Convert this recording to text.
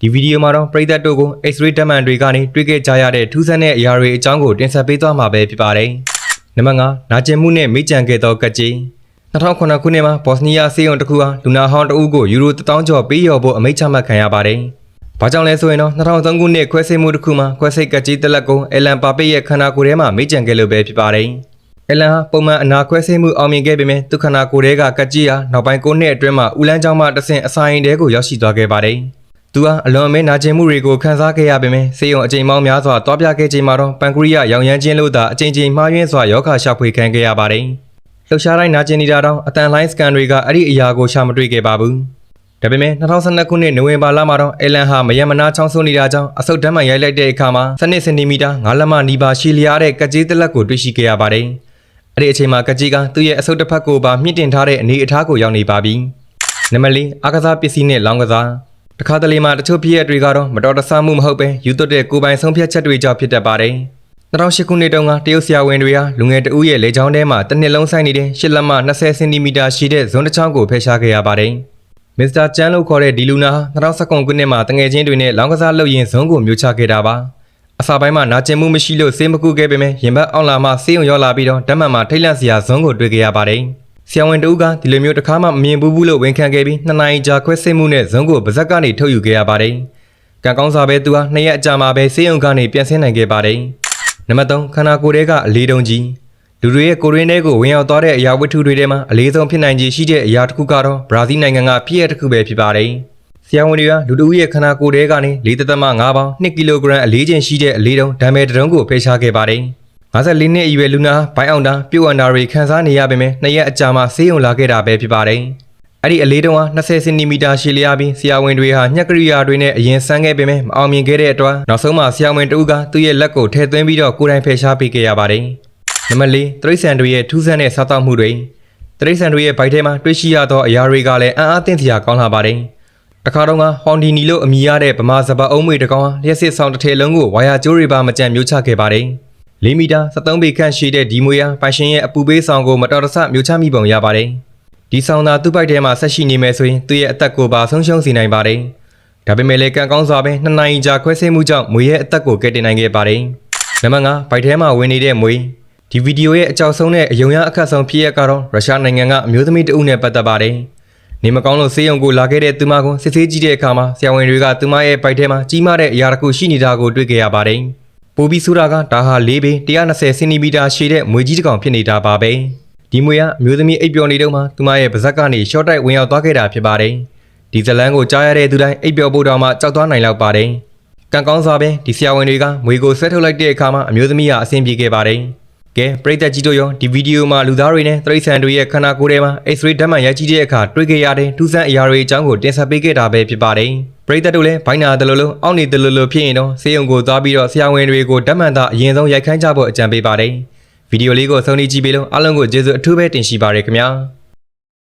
ဒီဗီဒီယိုမှာတော့ပရိသတ်တို့ကို X-ray ဓာတ်မှန်တွေကနေတွေ့ခဲ့ကြရတဲ့ထူးဆန်းတဲ့အရာတွေအကြောင်းကိုတင်ဆက်ပေးသွားမှာပဲဖြစ်ပါတယ်။နံပါတ်5နာကျင်မှုနဲ့မိကြံခဲ့သောကတ်ကြီး2009ခုနှစ်မှာဘော့စနီးယားစေယုံတစ်ခုဟာလူနာဟောင်းတအုပ်ကိုယူရို1000ကျော်ပေးရော်ဖို့အမိန့်ချမှတ်ခံရပါတယ်။ဘာကြောင့်လဲဆိုရင်တော့2003ခုနှစ်ခွဲစိတ်မှုတစ်ခုမှာခွဲစိတ်ကတ်ကြီးတစ်လက်ကိုအယ်လန်ပါပိတ်ရဲ့ခန္ဓာကိုယ်ထဲမှာမိကြံခဲ့လို့ပဲဖြစ်ပါတယ်။အလန်ဟာပုံမှန်အနာခွဲစိတ်မှုအောင်မြင်ခဲ့ပေမဲ့ဒုက္ခနာကိုယ်တဲကကတ်ကြီးဟာနောက်ပိုင်း9နှစ်အတွင်းမှာဦးလန်းကျောင်းမှတဆင့်အဆိုင်တဲကိုရောက်ရှိသွားခဲ့ပါတယ်။ သူဟာအလွန်အမင်းနာကျင်မှုတွေကိုခံစားခဲ့ရပေမဲ့စေယုံအကြိမ်ပေါင်းများစွာတွားပြခဲ့ချိန်မှာတော့ပန်ကရီယာရောင်ရမ်းခြင်းလို့သာအကြိမ်ကြိမ်မှားယွင်းစွာယောဂရှာဖွေခံခဲ့ရပါတယ်။လှုပ်ရှားတိုင်းနာကျင်နေတာတော့အတန်လိုင်းစကန်တွေကအဲ့ဒီအရာကိုရှာမတွေ့ခဲ့ပါဘူး။ဒါပေမဲ့2012ခုနှစ်နိုဝင်ဘာလမှာတော့အယ်လန်ဟာမယမနာချောင်းဆိုးနေတာကြောင့်အဆုတ်ဓာတ်မှန်ရိုက်လိုက်တဲ့အခါမှာ7စင်တီမီတာ9လက်မနီးပါးရှည်လျားတဲ့ကတ်ကြီးတစ်လက်ကိုတွေ့ရှိခဲ့ရပါတယ်။အဲ့ဒီအချိန်မှာကကြီးကသူ့ရဲ့အဆုတ်တစ်ဖက်ကိုပါမြင့်တင်ထားတဲ့အနေအထားကိုရောက်နေပါပြီ။နံပါတ်၄အာကစားပစ္စည်းနဲ့လောင်းကစား တခါတလေမှာတချို့ဖြစ်ရတွေကတော့မတော်တဆမှုမဟုတ်ပဲယူသွတ်တဲ့ကိုယ်ပိုင်ဆုံးဖြတ်ချက်တွေကြောင့်ဖြစ်တတ်ပါတယ်။2008ခုနှစ်တုန်းကတရုတ်ဆရာဝန်တွေဟာလူငယ်တဦးရဲ့လေချောင်းထဲမှာတစ်နှစ်လုံးဆိုင်နေတဲ့ရှစ်လက်မ20စင်တီမီတာရှိတဲ့ဇွန်းတစ်ချောင်းကိုဖယ်ရှားခဲ့ရပါတယ်။မစ္စတာကျန်းလို့ခေါ်တဲ့ဒီလူနာဟာ2019ခုနှစ်မှာတငယ်ချင်းတွေနဲ့လောင်းကစားလုပ်ရင်ဇွန်းကိုမျိုးချခဲ့တာပါ။အစာပိုင်းမှာနာကျင်မှုမရှိလို့ဆေးမကုခဲ့ပေမဲ့ရင်ဘတ်အောင်လာမှဆေးရုံရောက်လာပြီးတော့ဓာတ်မှန်မှာထိတ်လန့်စရာဇွန်းကိုတွေ့ခဲ့ရပါတယ်။ ဆရာဝန်တဦးကဒီလိုမျိုးတစ်ခါမှမမြင်ဘူးဘူးလို့ဝန်ခံခဲ့ပြီးနှစ်နာရီကြာခွဲစိတ်မှုနဲ့ဇွန်းကိုပါဇက်ကနေထုတ်ယူခဲ့ရပါတယ်။ကံကောင်းစွာပဲသူဟာနှစ်ရက်အကြာမှာပဲဆေးရုံကနေပြန်ဆင်းနိုင်ခဲ့ပါတယ်။နံပါတ်3ခန္ဓာကိုယ်ထဲကအလေးတုံးကြီးလူတွေရဲ့ကိုယ်ရင်းထဲကိုဝင်ရောက်သွားတဲ့အရာဝတ္ထုတွေထဲမှာအလေးဆုံးဖြစ်နိုင်ခြေရှိတဲ့အရာတစ်ခုကတော့ဘရာဇီးနိုင်ငံကဖြစ်ရတစ်ခုပဲဖြစ်ပါတယ်။ဆရာဝန်တွေကလူတဦးရဲ့ခန္ဓာကိုယ်ထဲကနေ4.5ပေါင်2ကီလိုဂရမ်အလေးချိန်ရှိတဲ့အလေးတုံးဓာမဲတရုံးကိုဖယ်ရှားခဲ့ပါတယ်။ 54နှစ်အရွယ်လူနာဘိုင်းအောင်တာပြုတ်အန်တာတွေခံစားနေရပေမဲ့နှစ်ရက်အကြာမှဆေးရုံလာခဲ့တာပဲဖြစ်ပါတယ်။အဲ့ဒီအလေးတုံးဟာ20စင်တီမီတာရှည်လျားပြီးဆရာဝန်တွေဟာညှက်ကရိယာတွေနဲ့အရင်ဆန်းခဲ့ပေမဲ့မအောင်မြင်ခဲ့တဲ့အတွက်နောက်ဆုံးမှာဆရာဝန်တဦးကသူ့ရဲ့လက်ကိုထည့်သွင်းပြီးတော့ကိုယ်တိုင်ဖယ်ရှားပေးခဲ့ရပါတယ်။နံပါတ်၄တရိษံတွေရဲ့ထူးဆန်းတဲ့စားတောက်မှုတွေတရိษံတွေရဲ့ဗိုက်ထဲမှာတွေ့ရှိရသောအရာတွေကလည်းအံ့အားသင့်စရာကောင်းလာပါတယ်။တခါတော့ကဟွန်ဒီနီလို့အမည်ရတဲ့ဗမာစပတ်အုံးမွေတစ်ကောင်ဟာလျှက်စစ်ဆောင်တစ်ထည်လုံးကိုဝါယာကျိုးတွေပါမကြံမျိုးချခဲ့ပါတယ်။ ၄မီတာ73ပေခန့်ရှိတဲ့ဒီမွေဟာပိုင်ရှင်ရဲ့အပူပေးဆောင်ကိုမတော်တဆမျိုးချမိပုံရပါတယ်။ဒီဆောင်သာသူ့ပိုက်ထဲမှာဆက်ရှိနေမယ်ဆိုရင်သူ့ရဲ့အသက်ကိုပါဆုံးရှုံးစေနိုင်ပါတယ်။ဒါပေမဲ့လည်းကံကောင်းစွာပဲနှစ်နိုင်ကြာခွဲစိတ်မှုကြောင့်မွေရဲ့အသက်ကိုကယ်တင်နိုင်ခဲ့ပါတယ်။နံပါတ်5ဗိုက်ထဲမှာဝင်နေတဲ့မွေဒီဗီဒီယိုရဲ့အကြောက်ဆုံးတဲ့အယုံရအခက်ဆုံးဖြစ်ရကတော့ရုရှားနိုင်ငံကအမျိုးသမီးတဦးနဲ့ပတ်သက်ပါတယ်။နေမကောင်းလို့ဆေးရုံကိုလာခဲ့တဲ့သူမကိုစစ်ဆေးကြည့်တဲ့အခါမှာဆရာဝန်တွေကသူမရဲ့ပိုက်ထဲမှာကြီးမားတဲ့အရာတစ်ခုရှိနေတာကိုတွေ့ခဲ့ရပါတယ်။ ပိုပြီးဆိုတာကဒါဟာ၄ပေ120စင်တီမီတာရှည်တဲ့မွေကြီးတစ်ကောင်ဖြစ်နေတာပါပဲ။ဒီမွေကအမျိုးသမီးအိပ်ပျော်နေတော့မှသူမရဲ့ပါဇက်ကနေရှော့တိုက်ဝင်ရောက်သွားခဲ့တာဖြစ်ပါတယ်။ဒီဇလန်းကိုကြားရတဲ့သူတိုင်းအိပ်ပျော်ဖို့တောင်မှကြောက်သွားနိုင်လောက်ပါတယ်။ကံကောင်းစွာပဲဒီဆရာဝန်တွေကမွေကိုဆွဲထုတ်လိုက်တဲ့အခါမှာအမျိုးသမီးကအဆင်ပြေခဲ့ပါတယ်။ကဲပရိသတ်ကြီးတို့ရောဒီဗီဒီယိုမှာလူသားတွေနဲ့တရိษံတွေရဲ့ခန္ဓာကိုယ်ထဲမှာ X-ray ဓာတ်မှန်ရိုက်ကြည့်တဲ့အခါတွေ့ခဲ့ရတဲ့ထူးဆန်းအရာတွေအကြောင်းကိုတင်ဆက်ပေးခဲ့တာပဲဖြစ်ပါတယ် ပရိသတ်တို့လည်းဘိုင်းနာတလူလုံးအောက်နေတလူလိုဖြစ်ရင်တော့ဆေးရုံကိုသွားပြီးတော့ဆရာဝန်တွေကိုဓာတ်မှန်သာအရင်ဆုံးရိုက်ခိုင်းကြဖို့အကြံပေးပါတယ်ဗီဒီယိုလေးကိုဆုံးဖြတ်ကြည့်ပြီးလို့အားလုံးကိုကျေးဇူးအထူးပဲတင်ရှိပါရခင်ဗျာ